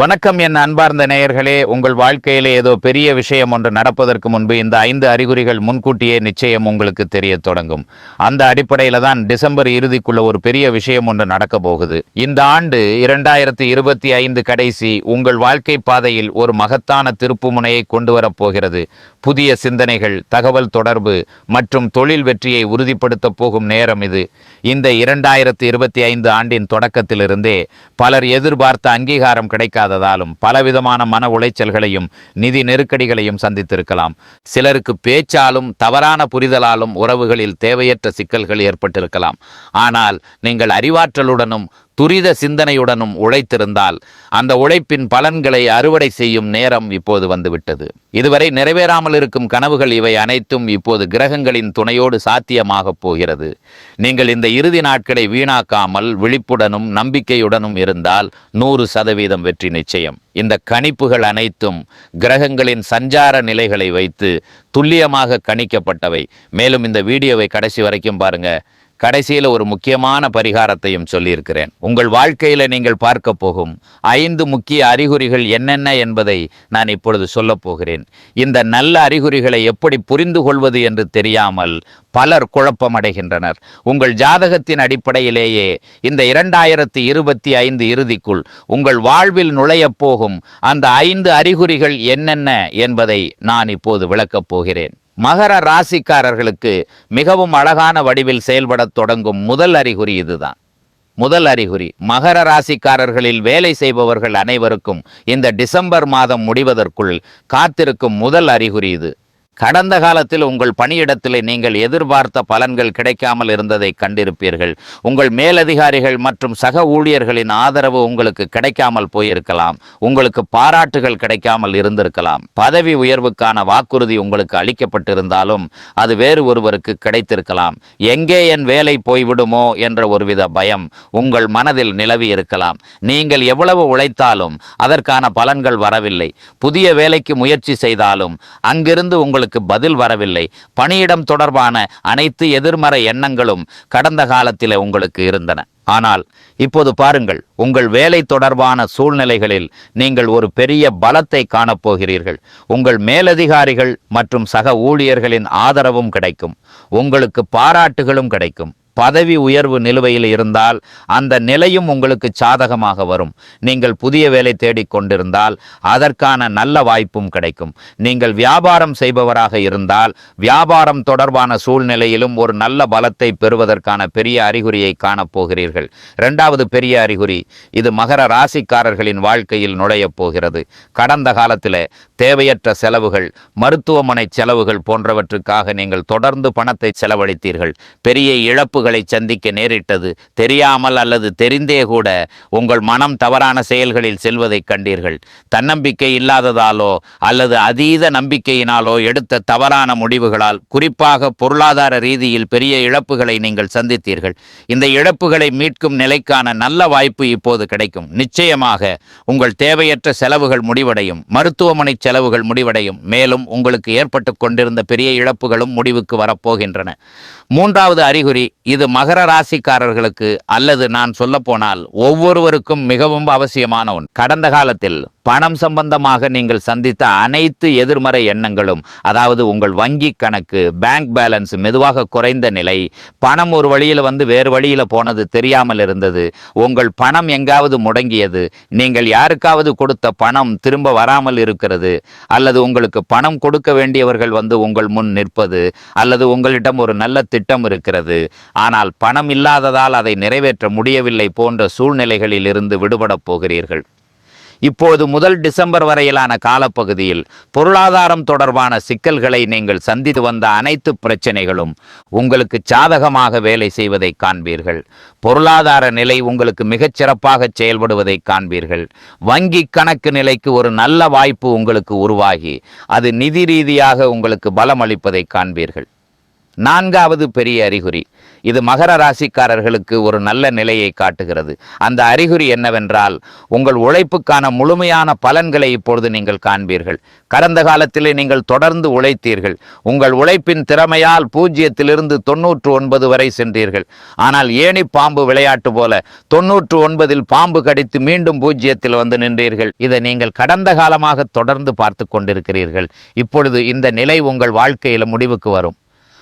வணக்கம் என் அன்பார்ந்த நேயர்களே. உங்கள் வாழ்க்கையிலே ஏதோ பெரிய விஷயம் ஒன்று நடப்பதற்கு முன்பு இந்த ஐந்து அறிகுறிகள் முன்கூட்டியே நிச்சயம் உங்களுக்கு தெரிய தொடங்கும். அந்த அடிப்படையில தான் டிசம்பர் இறுதிக்குள்ள ஒரு பெரிய விஷயம் ஒன்று நடக்க போகுது. இந்த ஆண்டு இரண்டாயிரத்தி இருபத்தி ஐந்து கடைசி உங்கள் வாழ்க்கை பாதையில் ஒரு மகத்தான திருப்புமுனையை கொண்டு வரப்போகிறது புதிய சிந்தனைகள் தகவல் தொடர்பு மற்றும் தொழில் வெற்றியை உறுதிப்படுத்த போகும் நேரம் இது. இந்த இரண்டாயிரத்தி இருபத்தி ஐந்து ஆண்டின் தொடக்கத்திலிருந்தே பலர் எதிர்பார்த்த அங்கீகாரம் கிடைக்காததாலும் பலவிதமான மன உளைச்சல்களையும் நிதி நெருக்கடிகளையும் சந்தித்திருக்கலாம். சிலருக்கு பேச்சாலும் தவறான புரிதலாலும் உறவுகளில் தேவையற்ற சிக்கல்கள் ஏற்பட்டிருக்கலாம். ஆனால் நீங்கள் அறிவாற்றலுடனும் துரித சிந்தனையுடனும் உழைத்திருந்தால் அந்த உழைப்பின் பலன்களை அறுவடை செய்யும் நேரம் இப்போது வந்துவிட்டது. இதுவரை நிறைவேறாமல் இருக்கும் கனவுகள் இவை அனைத்தும் இப்போது கிரகங்களின் துணையோடு சாத்தியமாகப் போகிறது. நீங்கள் இந்த இறுதி நாட்களை வீணாக்காமல் விழிப்புடனும் நம்பிக்கையுடனும் இருந்தால் நூறு சதவீதம் வெற்றி நிச்சயம். இந்த கணிப்புகள் அனைத்தும் கிரகங்களின் சஞ்சார நிலைகளை வைத்து துல்லியமாக கணிக்கப்பட்டவை. மேலும் இந்த வீடியோவை கடைசி வரைக்கும் பாருங்கள் கடைசியில் ஒரு முக்கியமான பரிகாரத்தையும் சொல்லியிருக்கிறேன். உங்கள் வாழ்க்கையில் நீங்கள் பார்க்க போகும் ஐந்து முக்கிய அறிகுறிகள் என்னென்ன என்பதை நான் இப்பொழுது சொல்லப் போகிறேன். இந்த நல்ல அறிகுறிகளை எப்படி புரிந்து கொள்வது என்று தெரியாமல் பலர் குழப்பமடைகின்றனர். உங்கள் ஜாதகத்தின் அடிப்படையிலேயே இந்த இரண்டாயிரத்தி இருபத்தி ஐந்து இறுதிக்குள் உங்கள் வாழ்வில் நுழையப் போகும் அந்த ஐந்து அறிகுறிகள் என்னென்ன என்பதை நான் இப்போது விளக்கப் போகிறேன். மகர ராசிக்காரர்களுக்கு மிகவும் அழகான வடிவில் செயல்படத் தொடங்கும் முதல் அறிகுறி இதுதான். முதல் அறிகுறி மகர ராசிக்காரர்களில் வேலை செய்பவர்கள் அனைவருக்கும் இந்த டிசம்பர் மாதம் முடிவதற்குள் காத்திருக்கும் முதல் அறிகுறி இது. கடந்த காலத்தில் உங்கள் பணியிடத்தில் நீங்கள் எதிர்பார்த்த பலன்கள் கிடைக்காமல் இருந்ததை கண்டிருப்பீர்கள். உங்கள் மேலதிகாரிகள் மற்றும் சக ஊழியர்களின் ஆதரவு உங்களுக்கு கிடைக்காமல் போயிருக்கலாம். உங்களுக்கு பாராட்டுகள் கிடைக்காமல் இருந்திருக்கலாம். பதவி உயர்வுக்கான வாக்குறுதி உங்களுக்கு அளிக்கப்பட்டிருந்தாலும் அது வேறு ஒருவருக்கு கிடைத்திருக்கலாம். எங்கே என் வேலை போய்விடுமோ என்ற ஒருவித பயம் உங்கள் மனதில் நிலவி இருக்கலாம். நீங்கள் எவ்வளவு உழைத்தாலும் அதற்கான பலன்கள் வரவில்லை. புதிய வேலைக்கு முயற்சி செய்தாலும் அங்கிருந்து உங்களுக்கு பதில் வரவில்லை. பணியிடம் தொடர்பான அனைத்து எதிர்மறை எண்ணங்களும் கடந்த காலத்தில் உங்களுக்கு இருந்தன. ஆனால் இப்போது பாருங்கள் உங்கள் வேலை தொடர்பான சூழ்நிலைகளில் நீங்கள் ஒரு பெரிய பலத்தை காணப்போகிறீர்கள். உங்கள் மேலதிகாரிகள் மற்றும் சக ஊழியர்களின் ஆதரவும் கிடைக்கும். உங்களுக்கு பாராட்டுகளும் கிடைக்கும். பதவி உயர்வு நிலுவையில் இருந்தால் அந்த நிலையும் உங்களுக்கு சாதகமாக வரும். நீங்கள் புதிய வேலை தேடிக் கொண்டிருந்தால் அதற்கான நல்ல வாய்ப்பும் கிடைக்கும். நீங்கள் வியாபாரம் செய்பவராக இருந்தால் வியாபாரம் தொடர்பான சூழ்நிலையிலும் ஒரு நல்ல பலத்தை பெறுவதற்கான பெரிய அறிகுறியை காணப்போகிறீர்கள் இரண்டாவது பெரிய அறிகுறி இது மகர ராசிக்காரர்களின் வாழ்க்கையில் நுழையப் போகிறது. கடந்த காலத்தில் தேவையற்ற செலவுகள் மருத்துவமனை செலவுகள் போன்றவற்றுக்காக நீங்கள் தொடர்ந்து பணத்தை செலவழித்தீர்கள். பெரிய இழப்புகள் சந்திக்க நேரிட்டது. தெரியாமல் அல்லது தெரிந்தே கூட உங்கள் மனம் தவறான செயல்களில் செல்வதைக் கண்டீர்கள். தன்னம்பிக்கை இல்லாததாலோ அல்லது அதீத நம்பிக்கையினாலோ எடுத்த தவறான முடிவுகளால் குறிப்பாக பொருளாதார ரீதியில் பெரிய இழப்புகளை நீங்கள் சந்தித்தீர்கள். இந்த இழப்புகளை மீட்கும் நிலைக்கான நல்ல வாய்ப்பு இப்போது கிடைக்கும். நிச்சயமாக உங்கள் தேவையற்ற செலவுகள் முடிவடையும். மருத்துவமனை செலவுகள் முடிவடையும். மேலும் உங்களுக்கு ஏற்பட்டு கொண்டிருந்த பெரிய இழப்புகளும் முடிவுக்கு வரப்போகின்றன மூன்றாவது அறிகுறி இது மகர ராசிக்காரர்களுக்கு அல்லது நான் சொல்லப்போனால் ஒவ்வொருவருக்கும் மிகவும் அவசியமான ஒன்று. கடந்த காலத்தில் பணம் சம்பந்தமாக நீங்கள் சந்தித்த அனைத்து எதிர்மறை எண்ணங்களும் அதாவது உங்கள் வங்கி கணக்கு பேங்க் பேலன்ஸ் மெதுவாக குறைந்த நிலை பணம் ஒரு வழியில் வந்து வேறு வழியில் போனது தெரியாமல் இருந்தது உங்கள் பணம் எங்காவது முடங்கியது நீங்கள் யாருக்காவது கொடுத்த பணம் திரும்ப வராமல் இருக்கிறது அல்லது உங்களுக்கு பணம் கொடுக்க வேண்டியவர்கள் வந்து உங்கள் முன் நிற்பது அல்லது உங்களிடம் ஒரு நல்ல திட்டம் இருக்கிறது. ஆனால் பணம் இல்லாததால் அதை நிறைவேற்ற முடியவில்லை போன்ற சூழ்நிலைகளில் இருந்து விடுபடப் போகிறீர்கள். இப்போது முதல் டிசம்பர் வரையிலான காலப்பகுதியில் பொருளாதாரம் தொடர்பான சிக்கல்களை நீங்கள் சந்தித்து வந்த அனைத்து பிரச்சனைகளும் உங்களுக்கு சாதகமாக வேலை செய்வதை காண்பீர்கள். பொருளாதார நிலை உங்களுக்கு மிகச் சிறப்பாக செயல்படுவதை காண்பீர்கள். வங்கி கணக்கு நிலைக்கு ஒரு நல்ல வாய்ப்பு உங்களுக்கு உருவாகி அது நிதி ரீதியாக உங்களுக்கு பலம் அளிப்பதை காண்பீர்கள். நான்காவது பெரிய அறிகுறி. இது மகர ராசிக்காரர்களுக்கு ஒரு நல்ல நிலையை காட்டுகிறது. அந்த அறிகுறி என்னவென்றால் உங்கள் உழைப்புக்கான முழுமையான பலன்களை இப்பொழுது நீங்கள் காண்பீர்கள். கடந்த காலத்திலே நீங்கள் தொடர்ந்து உழைத்தீர்கள். உங்கள் உழைப்பின் திறமையால் பூஜ்ஜியத்திலிருந்து தொன்னூற்று ஒன்பது வரை சென்றீர்கள். ஆனால் ஏணி பாம்பு விளையாட்டு போல தொன்னூற்று ஒன்பதில் பாம்பு கடித்து மீண்டும் பூஜ்ஜியத்தில் வந்து நின்றீர்கள். இதை நீங்கள் கடந்த காலமாக தொடர்ந்து பார்த்து கொண்டிருக்கிறீர்கள். இப்பொழுது இந்த நிலை உங்கள் வாழ்க்கையில் முடிவுக்கு வரும்.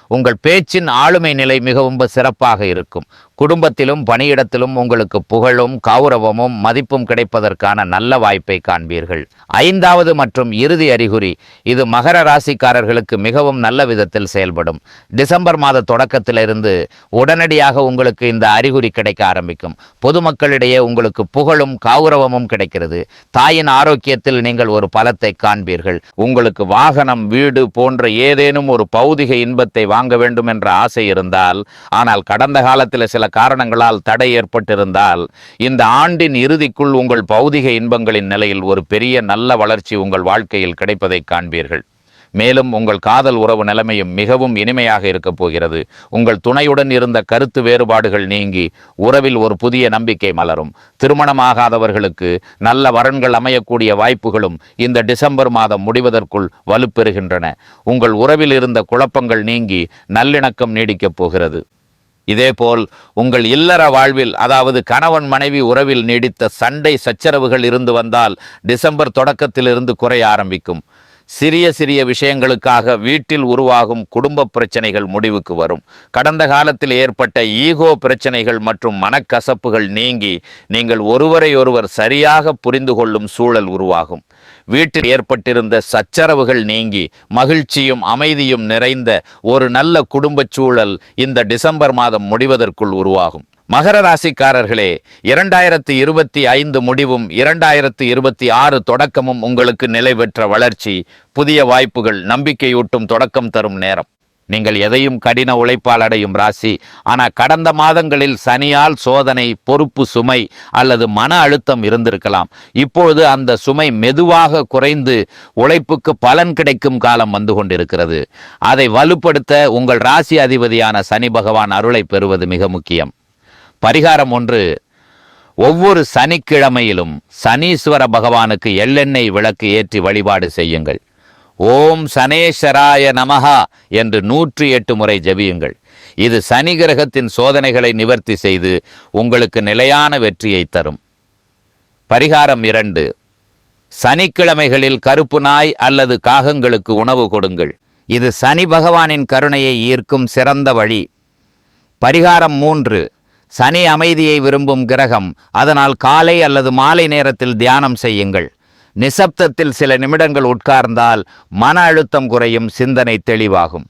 உங்கள் பேச்சின் ஆளுமை நிலை மிகவும் சிறப்பாக இருக்கும். குடும்பத்திலும் பணியிடத்திலும் உங்களுக்கு புகழும் கௌரவமும் மதிப்பும் கிடைப்பதற்கான நல்ல வாய்ப்பை காண்பீர்கள். ஐந்தாவது மற்றும் இறுதி அறிகுறி இது மகர ராசிக்காரர்களுக்கு மிகவும் நல்ல விதத்தில் செயல்படும். டிசம்பர் மாத தொடக்கத்திலிருந்து உடனடியாக உங்களுக்கு இந்த அறிகுறி கிடைக்க ஆரம்பிக்கும். பொதுமக்களிடையே உங்களுக்கு புகழும் கௌரவமும் கிடைக்கிறது. தாயின் ஆரோக்கியத்தில் நீங்கள் ஒரு பலத்தை காண்பீர்கள். உங்களுக்கு வாகனம் வீடு போன்ற ஏதேனும் ஒரு பௌதிக இன்பத்தை வாங்க வேண்டும் என்ற ஆசை இருந்தால் ஆனால் கடந்த காலத்தில் சில காரணங்களால் தடை ஏற்பட்டிருந்தால் இந்த ஆண்டின் இறுதிக்குள் உங்கள் பௌதிக இன்பங்களின் நிலையில் ஒரு பெரிய நல்ல வளர்ச்சி உங்கள் வாழ்க்கையில் கிடைப்பதை காண்பீர்கள். மேலும் உங்கள் காதல் உறவு நிலைமையும் மிகவும் இனிமையாக இருக்கப் போகிறது. உங்கள் துணையுடன் இருந்த கருத்து வேறுபாடுகள் நீங்கி உறவில் ஒரு புதிய நம்பிக்கை மலரும். திருமணமாகாதவர்களுக்கு நல்ல வரன்கள் அமையக்கூடிய வாய்ப்புகளும் இந்த டிசம்பர் மாதம் முடிவதற்குள் வலுப்பெறுகின்றன. உங்கள் உறவில் இருந்த குழப்பங்கள் நீங்கி நல்லிணக்கம் நீடிக்கப் போகிறது. இதேபோல் உங்கள் இல்லற வாழ்வில் அதாவது கணவன் மனைவி உறவில் நீடித்த சண்டை சச்சரவுகள் இருந்து வந்தால் டிசம்பர் தொடக்கத்திலிருந்து குறைய ஆரம்பிக்கும். சிறிய சிறிய விஷயங்களுக்காக வீட்டில் உருவாகும் குடும்ப பிரச்சனைகள் முடிவுக்கு வரும். கடந்த காலத்தில் ஏற்பட்ட ஈகோ பிரச்சனைகள் மற்றும் மனக்கசப்புகள் நீங்கி நீங்கள் ஒருவரையொருவர் சரியாக புரிந்து கொள்ளும் சூழல் உருவாகும். வீட்டில் ஏற்பட்டிருந்த சச்சரவுகள் நீங்கி மகிழ்ச்சியும் அமைதியும் நிறைந்த ஒரு நல்ல குடும்பச் சூழல் இந்த டிசம்பர் மாதம் முடிவதற்குள் உருவாகும். மகர ராசிக்காரர்களே இரண்டாயிரத்தி இருபத்தி ஐந்து முடிவும் இரண்டாயிரத்தி இருபத்தி ஆறு தொடக்கமும் உங்களுக்கு நிலை பெற்ற வளர்ச்சி புதிய வாய்ப்புகள் நம்பிக்கையூட்டும் தொடக்கம் தரும் நேரம். நீங்கள் எதையும் கடின உழைப்பால் அடையும் ராசி ஆனால் கடந்த மாதங்களில் சனியால் சோதனை பொறுப்பு சுமை அல்லது மன அழுத்தம் இருந்திருக்கலாம். இப்பொழுது அந்த சுமை மெதுவாக குறைந்து உழைப்புக்கு பலன் கிடைக்கும் காலம் வந்து கொண்டிருக்கிறது. அதை வலுப்படுத்த உங்கள் ராசி அதிபதியான சனி பகவான் அருளை பெறுவது மிக முக்கியம். பரிகாரம் ஒன்று. ஒவ்வொரு சனிக்கிழமையிலும் சனீஸ்வர பகவானுக்கு எள்ளெண்ணெய் விளக்கு ஏற்றி வழிபாடு செய்யுங்கள். ஓம் சனேஸ்வராய நமஹா என்று நூற்றி எட்டு முறை ஜெபியுங்கள். இது சனி கிரகத்தின் சோதனைகளை நிவர்த்தி செய்து உங்களுக்கு நிலையான வெற்றியை தரும். பரிகாரம் இரண்டு. சனிக்கிழமைகளில் கருப்பு நாய் அல்லது காகங்களுக்கு உணவு கொடுங்கள். இது சனி பகவானின் கருணையை ஈர்க்கும் சிறந்த வழி. பரிகாரம் மூன்று. சனி அமைதியை விரும்பும் கிரகம். அதனால் காலை அல்லது மாலை நேரத்தில் தியானம் செய்யுங்கள். நிசப்தத்தில் சில நிமிடங்கள் உட்கார்ந்தால் மன அழுத்தம் குறையும் சிந்தனை தெளிவாகும்.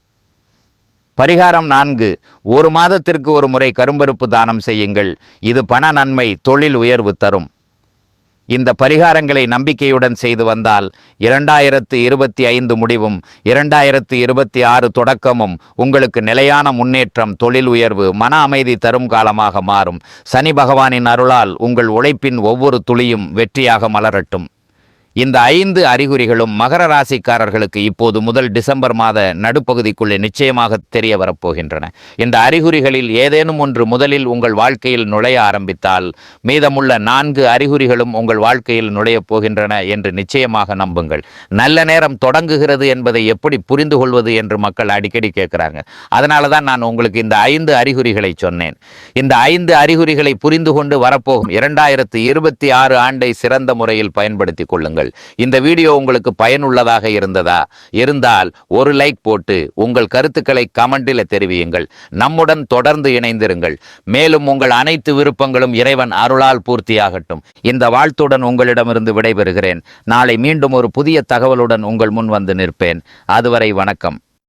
பரிகாரம் நான்கு. ஒரு மாதத்திற்கு ஒரு முறை கரும்பருப்பு தானம் செய்யுங்கள். இது பண நன்மை தொழில் உயர்வு தரும். இந்த பரிகாரங்களை நம்பிக்கையுடன் செய்து வந்தால் இரண்டாயிரத்து இருபத்தி ஐந்து முடிவும் இரண்டாயிரத்து இருபத்தி ஆறு தொடக்கமும் உங்களுக்கு நிலையான முன்னேற்றம் தொழில் உயர்வு மன அமைதி தரும் காலமாக மாறும். சனி பகவானின் அருளால் உங்கள் உழைப்பின் ஒவ்வொரு துளியும் வெற்றியாக மலரட்டும். இந்த ஐந்து அறிகுறிகளும் மகர ராசிக்காரர்களுக்கு இப்போது முதல் டிசம்பர் மாத நடுப்பகுதிக்குள்ளே நிச்சயமாக தெரிய வரப்போகின்றன. இந்த அறிகுறிகளில் ஏதேனும் ஒன்று முதலில் உங்கள் வாழ்க்கையில் நுழைய ஆரம்பித்தால் மீதமுள்ள நான்கு அறிகுறிகளும் உங்கள் வாழ்க்கையில் நுழையப் போகின்றன என்று நிச்சயமாக நம்புங்கள். நல்ல நேரம் தொடங்குகிறது என்பதை எப்படி புரிந்து கொள்வது என்று மக்கள் அடிக்கடி கேட்குறாங்க அதனால தான் நான் உங்களுக்கு இந்த ஐந்து அறிகுறிகளை சொன்னேன். இந்த ஐந்து அறிகுறிகளை புரிந்து கொண்டு வரப்போகும் இரண்டாயிரத்து இருபத்தி ஆறு ஆண்டை சிறந்த முறையில் பயன்படுத்திக் கொள்ளுங்கள். இந்த வீடியோ உங்களுக்கு பயனுள்ளதாக இருந்ததா? இருந்தால் ஒரு லைக் போட்டு உங்கள் கருத்துக்களை கமெண்டில் தெரிவியுங்கள். நம்முடன் தொடர்ந்து இணைந்திருங்கள். மேலும் உங்கள் அனைத்து விருப்பங்களும் இறைவன் அருளால் பூர்த்தியாகட்டும். இந்த வாழ்த்துடன் உங்களிடமிருந்து விடைபெறுகிறேன். நாளை மீண்டும் ஒரு புதிய தகவலுடன் உங்கள் முன் வந்து நிற்பேன். அதுவரை வணக்கம்.